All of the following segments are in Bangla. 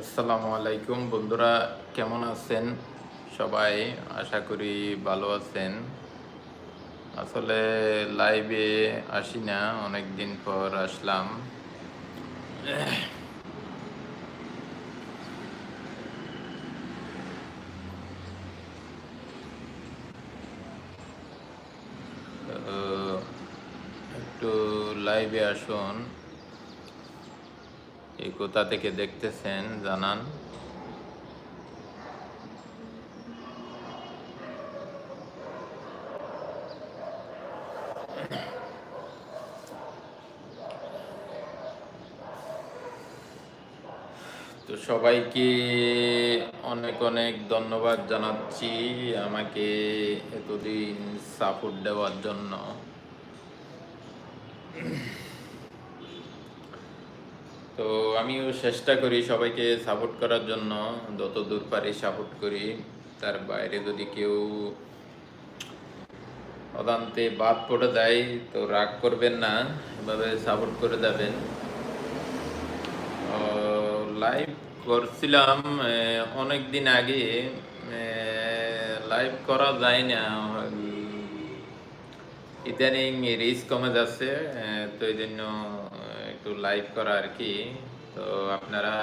আসসালামু আলাইকুম বন্ধুরা, কেমন আছেন? সবাই আশা করি ভালো আছেন। আসলে লাইভে আসি না অনেক দিন পর আসলাম। একটু লাইভে আসুন। এই কোথা থেকে দেখতেছেন, জানান। তো সবাইকে অনেক অনেক ধন্যবাদ জানাচ্ছি আমাকে এতদিন সাপোর্ট দেওয়ার জন্য। তো আমিও চেষ্টা করি সবাইকে সাপোর্ট করার জন্য। যত দূর পারি সাপোর্ট করি। তার বাইরে যদি কেউ অদান্তে বাদ পড়ে দেয় তো রাগ করবেন না। এভাবে সাপোর্ট করে দেবেন লাইভ করছিলাম অনেক দিন আগে। লাইভ করা যায় না। ইদানিং রিচ কমে যাচ্ছে। তো এই জন্য একটু লাইভ করা আর কি তো আপনারা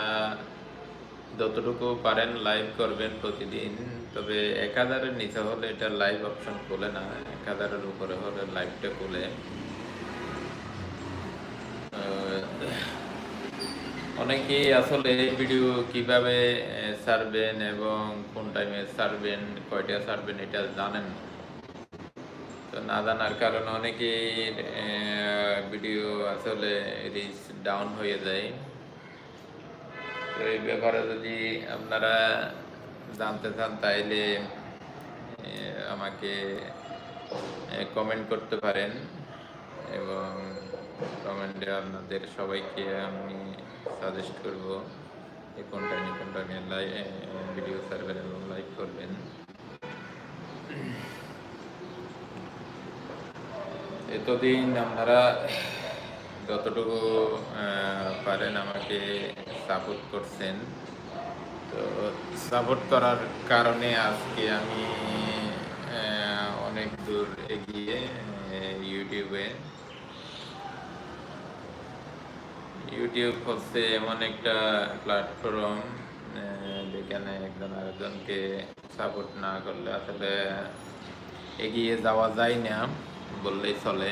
যতটুকু পারেন লাইভ করবেন প্রতিদিন। তবে এক হাজারের নিচে হলে এটা লাইভ অপশন খোলে না। এক হাজারের উপরে হলে লাইভটা খুলে। অনেকেই আসলে ভিডিও কীভাবে ছাড়বেন এবং কোন টাইমে ছাড়বেন, কয়টা ছাড়বেন এটা জানেন না। তো না জানার কারণে অনেকেই ভিডিও আসলে রিচ ডাউন হয়ে যায়। তো এই ব্যাপারে যদি আপনারা জানতে চান, তাইলে আমাকে কমেন্ট করতে পারেন। এবং কমেন্টে আপনাদের সবাইকে আমি সাজেস্ট করব যে কোন কোনটা নিয়ে টাইমে ভিডিও ছাড়বেন এবং লাইক করবেন। এতদিন আপনারা যতটুকু পারেন আমাকে সাপোর্ট করছেন। তো সাপোর্ট করার কারণে আজকে আমি অনেক দূর এগিয়ে ইউটিউবে ইউটিউব হচ্ছে এমন একটা প্ল্যাটফর্ম যেখানে একজন আরেকজনকে সাপোর্ট না করলে আসলে এগিয়ে যাওয়া যায় না। বললেই চলে।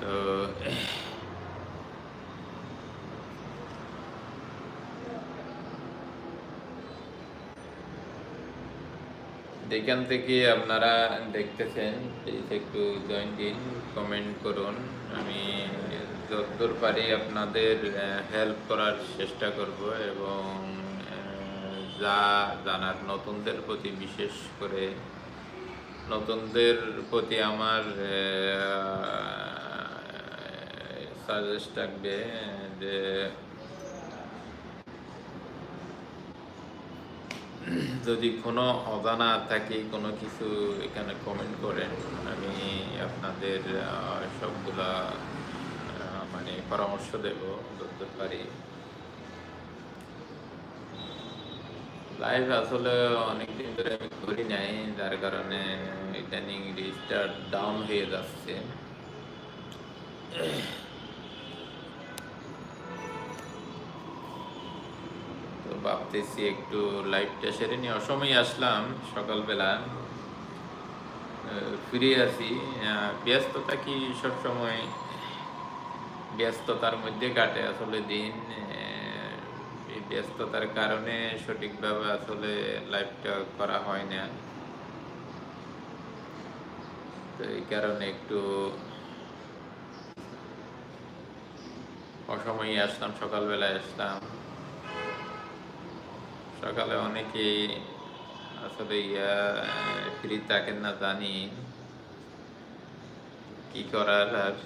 তো থেকে আপনারা দেখতেছেন প্লিজ একটু জয়েন দিন কমেন্ট করুন। আমি যতদূর পারি আপনাদের হেল্প করার চেষ্টা করব এবং যা জানার নতুনদের প্রতি বিশেষ করে নতুনদের প্রতি আমার সাজেস্ট থাকবে যে যদি কোনো অজানা থাকে, কোনো কিছু এখানে কমেন্ট করেন, আমি আপনাদের সবগুলা মানে পরামর্শ দেব যতদূর পারি। লাইভ আসলে অনেকদিন ধরে আমি করি নাই, যার কারণে ইদানিং রিস্টার ডাউন হয়ে যাচ্ছে। তো ভাবতেছি একটু লাইভটা সেরে নিয়ে অসময়ে আসলাম সকালবেলা। ফিরে আসি। ব্যস্ততা কি সবসময়? ব্যস্ততার মধ্যে কাটে আসলে দিন। এই ব্যস্ততার কারণে সঠিকভাবে আসলে লাইভটা করা হয় না। তো এই কারণে একটু অসময়ে আসলাম, সকালবেলায় আসলাম। সকালে অনেকেই আসলে ইয়া ফ্রি থাকেন না, জানি। কি করার আর?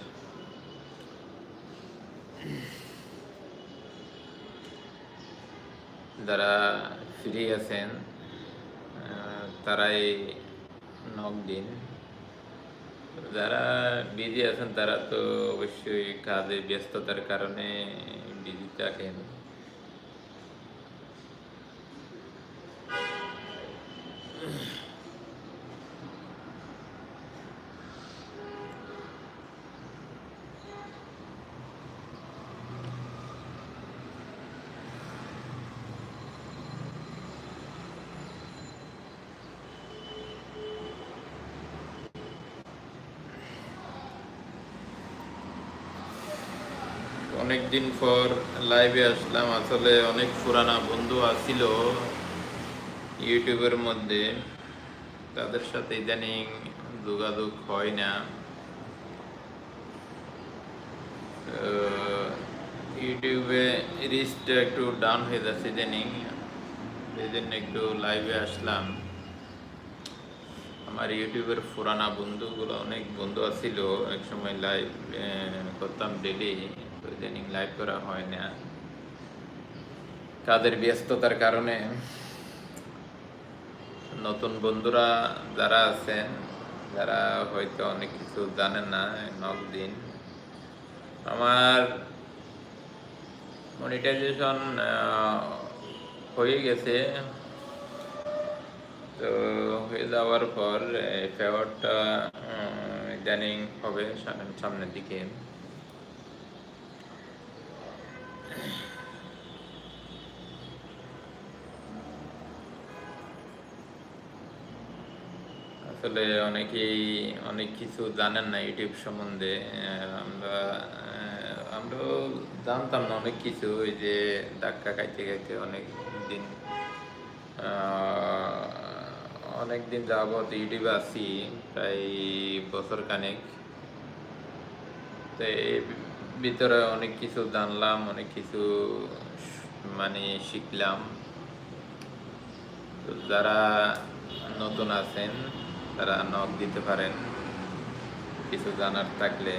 যারা ফ্রি আছেন তারাই নক দিন। যারা বিজি আছেন, তারা তো অবশ্যই কাজে ব্যস্ততার কারণে বিজি থাকেন। অনেক দিন পর লাইভে আসলাম। আসলে অনেক পুরানা বন্ধু আছিল ইউটিউবের মধ্যে। তাদের সাথে ইদানিং যোগাযোগ হয় না। ইউটিউবে রিচটা একটু ডাউন হয়ে যাচ্ছে ইদানিং। এই জন্য একটু লাইভে আসলাম। আমার ইউটিউবের পুরানা বন্ধুগুলো অনেক বন্ধু আছিল। এক সময় লাইভ করতাম ডেলি ইদানিং লাইভ করা হয় না। ব্যস্ততার কারণে নতুন বন্ধুরা যারা আছেন, যারা হয়তো অনেক কিছু জানেন না, নক দিন। আমার মনিটাইজেশন হয়ে গেছে। তো হয়ে যাওয়ার পর ফেভারটা ইদানিং হবে সামনের দিকে। আসলে অনেকেই অনেক কিছু জানেন না ইউটিউব সম্বন্ধে। আমরা আমরাও জানতাম না অনেক কিছু। ওই যে ধাক্কা খাইতে খাইতে অনেক দিন অনেক দিন যাবত ইউটিউবে আছি, প্রায় বছর কানেক তো এর ভিতরে অনেক কিছু জানলাম, অনেক কিছু মানে শিখলাম। তো যারা নতুন আছেন তারা নখ দিতে পারেন। কিছু জানার থাকলে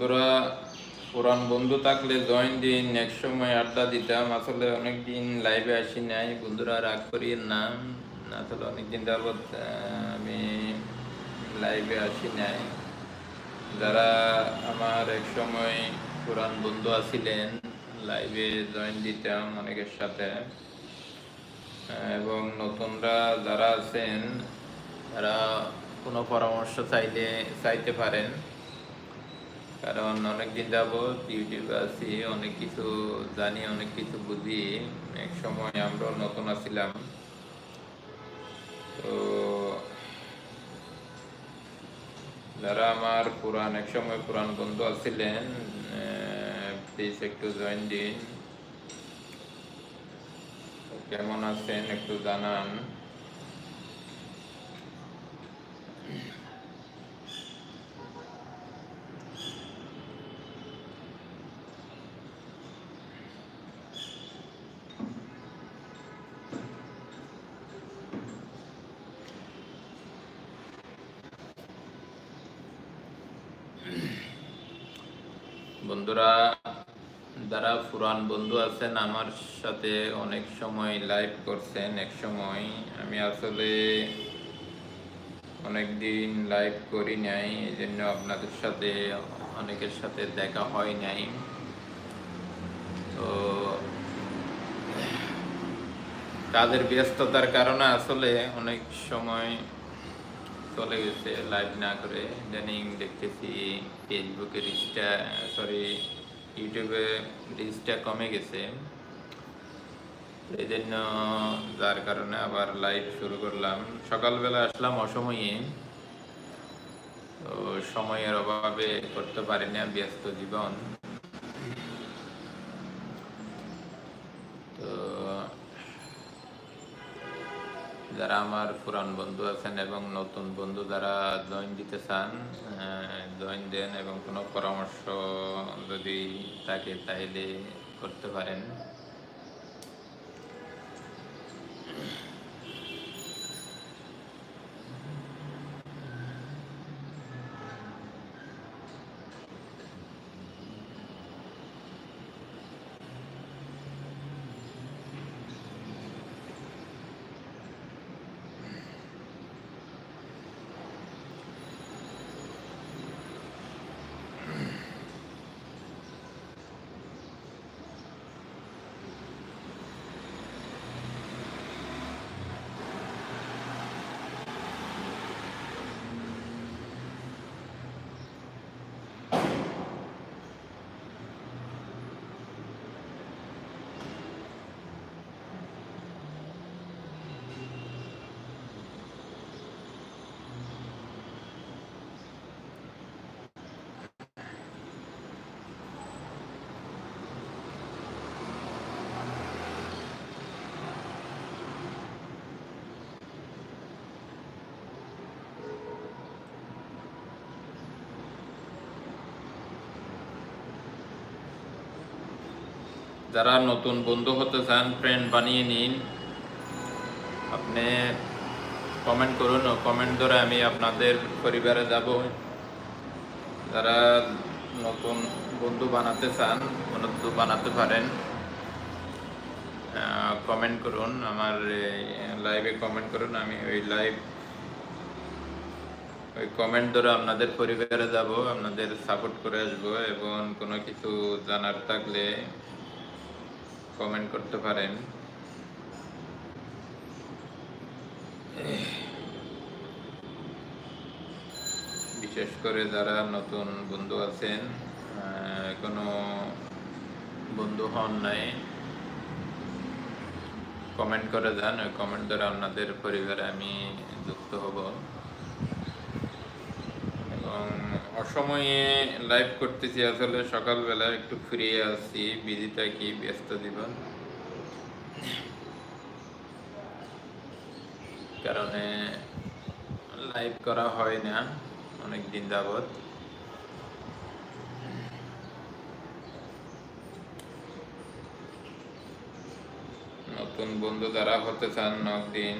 বন্ধুরা পুরান বন্ধু থাকলে জয়েন দিন নেক্সট সময় আড্ডা দিতাম। আসলে অনেক দিন লাইভে আসি নাই। বন্ধুরা, রাগ করিয়েন না। আসলে অনেকদিন যাবৎ আমি লাইভে আসি নাই। যারা আমার এক সময় পুরান বন্ধু আছিলেন লাইভে জয়েন দিতাম অনেকের সাথে। এবং নতুনরা যারা আছেন, তারা কোনো পরামর্শ চাইলে, চাইতে পারেন। কারণ অনেকদিন যাবৎ ইউটিউবে আছি, অনেক কিছু জানি, অনেক কিছু বুঝি। এক সময় আমরাও নতুন আছিলাম তো যারা আমার পুরান এক সময় পুরান বন্ধু আছিলেন প্লিজ একটু জয়েন দিন। কেমন আছেন একটু জানান বন্ধুরা যারা পুরান বন্ধু আছেন আমার সাথে অনেক সময় লাইভ করছেন, এক সময়। আমি আসলে অনেক দিন লাইভ করি নাই, এই জন্য আপনাদের সাথে, অনেকের সাথে দেখা হয় নাই। তো কাজের ব্যস্ততার কারণে আসলে অনেক সময় চলে গেছে লাইভ না করে। ইদানিং দেখতেছি ফেসবুকের রিচটা সরি ইউটিউবে রিচটা কমে গেছে। এই জন্য যার কারণে আবার লাইভ শুরু করলাম। সকালবেলা আসলাম অসময়ে। তো সময়ের অভাবে করতে পারি না ব্যস্ত জীবন। যারা আমার পুরান বন্ধু আছেন এবং নতুন বন্ধু যারা জয়েন দিতে চান জয়েন দেন এবং কোনো পরামর্শ যদি থাকে তাহলে করতে পারেন। যারা নতুন বন্ধু হতে চান ফ্রেন্ড বানিয়ে নিন। আপনি কমেন্ট করুন কমেন্ট ধরে আমি আপনাদের পরিবারে যাব। যারা নতুন বন্ধু বানাতে চান, বন্ধু বানাতে পারেন কমেন্ট করুন, আমার লাইভে কমেন্ট করুন, আমি ওই লাইভ ওই কমেন্ট ধরে আপনাদের পরিবারে যাব, আপনাদের সাপোর্ট করে আসব এবং কোনো কিছু জানার থাকলে কমেন্ট করতে পারেন। বিশেষ করে যারা নতুন বন্ধু আছেন কোনো বন্ধু হন নাই কমেন্ট করে যান। ওই কমেন্ট দ্বারা আপনাদের পরিবারে আমি যুক্ত হব এবং অসময়ে লাইভ করতেছি আসলে সকালবেলা, একটু ফ্রি আছি। বিজি থাকি ব্যস্ত জীবন। কারণে লাইভ করা হয় না অনেক দিন যাবত নতুন বন্ধু যারা হতে চান নক দিন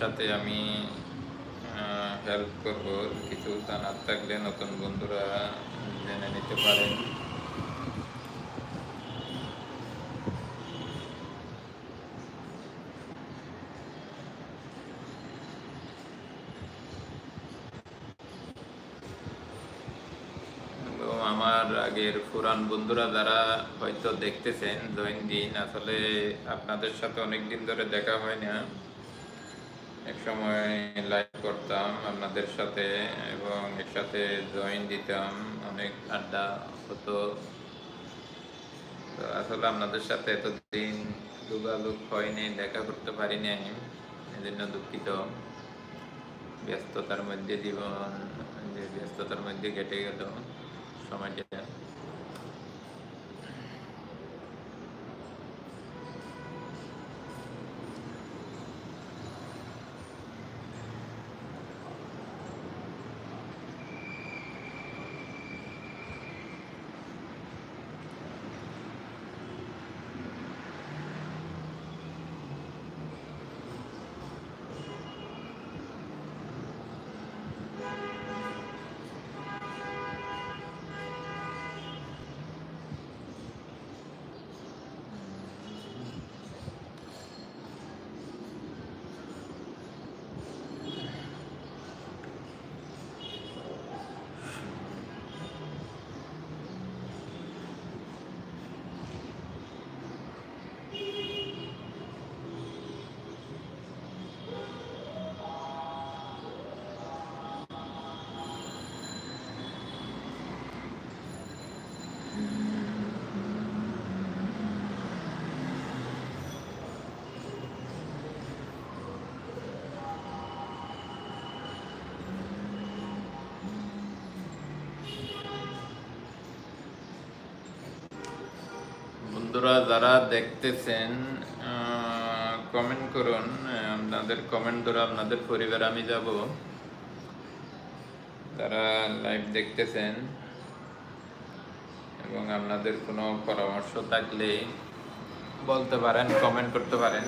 সাথে আমি হেল্প করব। কিছু জানার থাকলে নতুন বন্ধুরা জেনে নিতে পারেন। আমার আগের পুরান বন্ধুরা যারা হয়তো দেখতেছেন, জয়েন দিন। আসলে আপনাদের সাথে অনেক দিন ধরে দেখা হয় না। এক লাইভ করতাম, আপনাদের সাথে এবং একসাথে জয়েন দিতাম, অনেক আড্ডা হতো। তো আসলে আপনাদের সাথে এতদিন হয়নি দেখা করতে পারিনি এজন্য দুঃখিত। ব্যস্ততার মধ্যে জীবন, যে ব্যস্ততার মধ্যে কেটে গেল সময়টা। বন্ধুরা যারা দেখতেছেন কমেন্ট করুন, আপনাদের কমেন্ট ধরে আপনাদের পরিবার আমি যাব। তারা লাইভ দেখতেছেন এবং আপনাদের কোনো পরামর্শ থাকলে বলতে পারেন কমেন্ট করতে পারেন।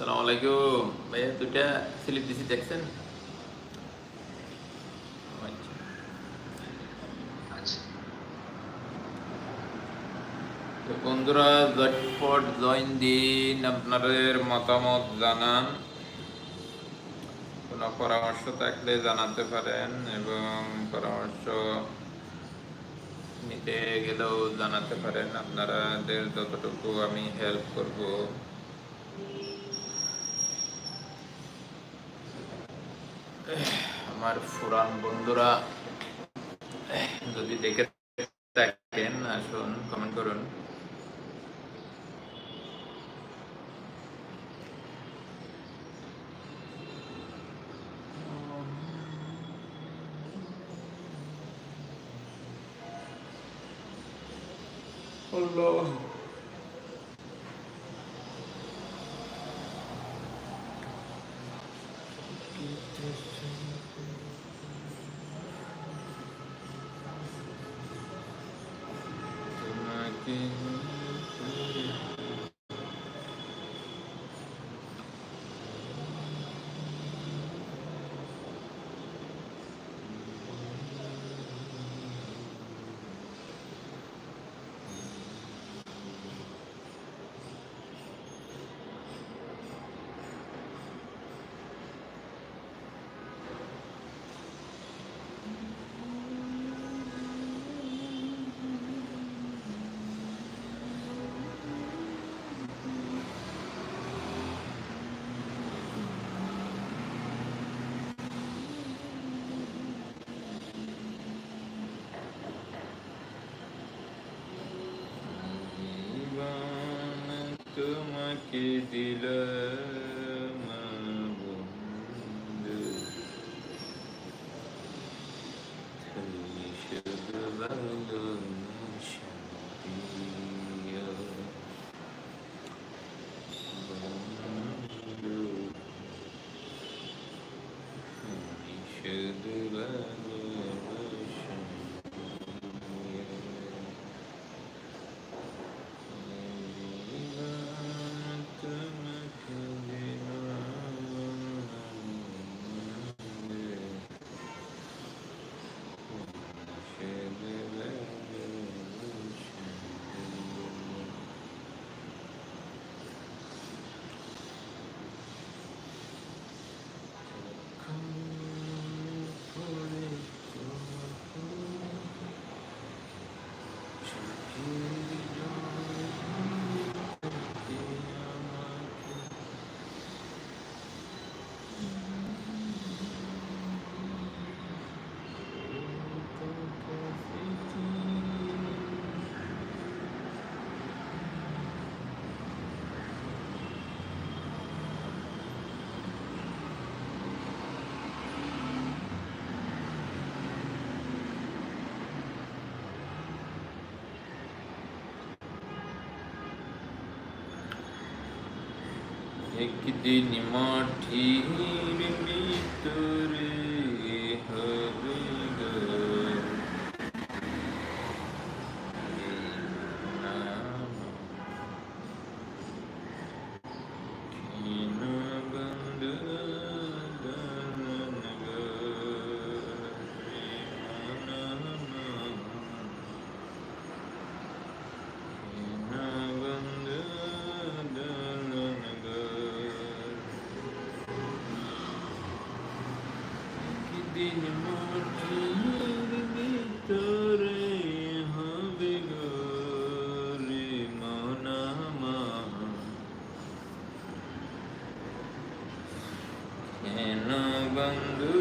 আসসালামু আলাইকুম ভাইয়া দুইটা স্লিপ দিছি দেখছেন তো বন্ধুরা ঝটপট জয়েন দিন আপনাদের মতামত জানান কোনো পরামর্শ থাকলে জানাতে পারেন এবং পরামর্শ নিতে গেলেও জানাতে পারেন আপনাদের যতটুকু আমি হেল্প করব আমার ফুরান বন্ধুরা যদি দেখে থাকেন আসুন কমেন্ট করুন। আল্লাহ। Yeah. Gidilır একদিন মাটির ভিতরে হবে বন্ধু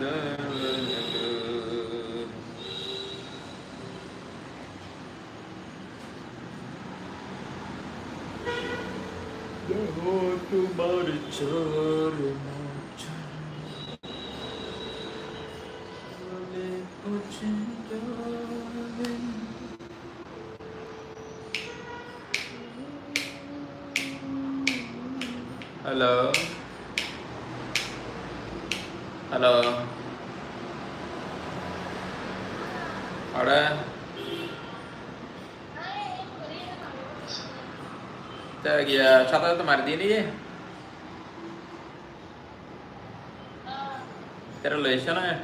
দলনগর তোমার চরণ চলে हेलो അവിടെ छाता तो मार दिए नहीं ये तेरा रिलेशन है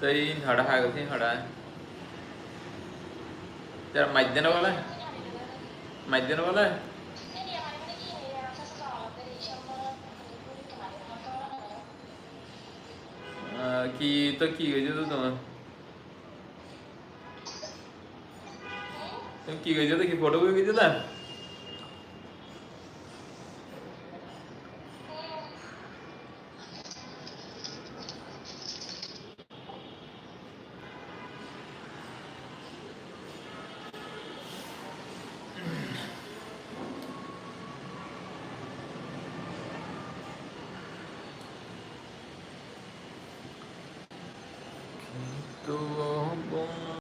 तो ये हड़ा है हड़ा है तेरा मजदन वाला है মাইদেন বলে আহ, কি তো কি হয়েছে তো তোমার তুমি কি হয়েছে তো কি ফটো করে গেছো তা